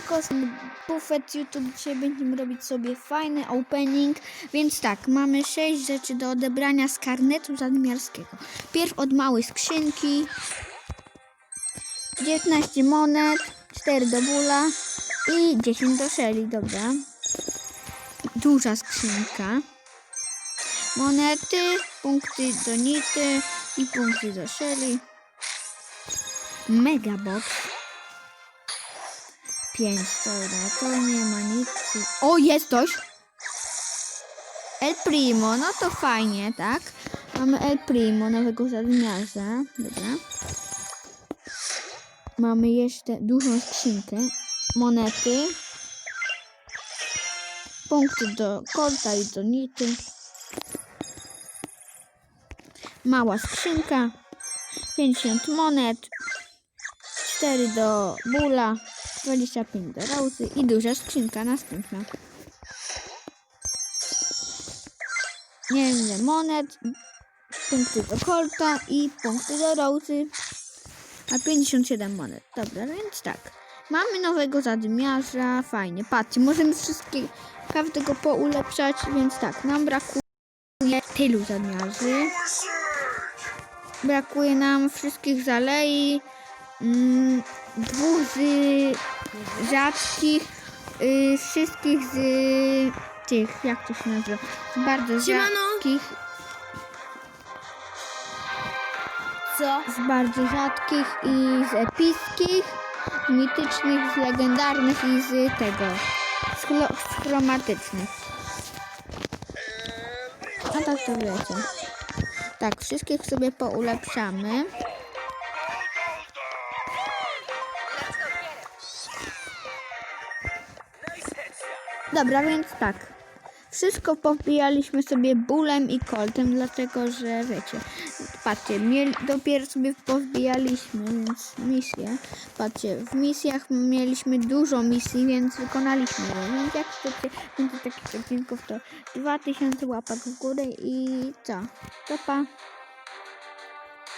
Tylko bufet YouTube dzisiaj będziemy robić sobie fajny opening. Więc tak, mamy 6 rzeczy do odebrania z karnetu zadmiarskiego. Pierw od małej skrzynki. 19 monet, 4 do bóla i 10 do szeli, dobra. Duża skrzynka. Monety, punkty do nity i punkty do szeli. Megabox. 5, dobra, to nie ma nic. O, jest coś! El Primo, no to fajnie, tak? Mamy El Primo, nowego zadmiarza, dobra. Mamy jeszcze dużą skrzynkę. Monety. Punkty do kolta i do nity. Mała skrzynka. 50 monet. 4 do bula. 25 do rosy i duża skrzynka następna. Nie wiem monet. Punkty do kolta i punkty do rosy. A 57 monet. Dobra, więc tak. Mamy nowego zadymiarza. Fajnie. Patrzcie, możemy wszystkie każdego poulepszać, więc tak, nam brakuje tylu zadymiarzy. Brakuje nam wszystkich zalei. Mm, dwóch z rzadkich. Y, wszystkich z tych, jak to się nazywa? Z bardzo Siemano. rzadkich. Co? z bardzo rzadkich i z epickich, mitycznych, z legendarnych i z tego, z, chlo- z chromatycznych. A tak to wiecie. Tak, wszystkich sobie poulepszamy. Dobra, więc tak. Wszystko powbijaliśmy sobie bólem i koltem, dlatego że wiecie, patrzcie, mieli, dopiero sobie powbijaliśmy, więc misje. Patrzcie, w misjach mieliśmy dużo misji, więc wykonaliśmy je. Więc jak chcecie więcej takich odcinków, to 2000 łapek w górę i co? To pa.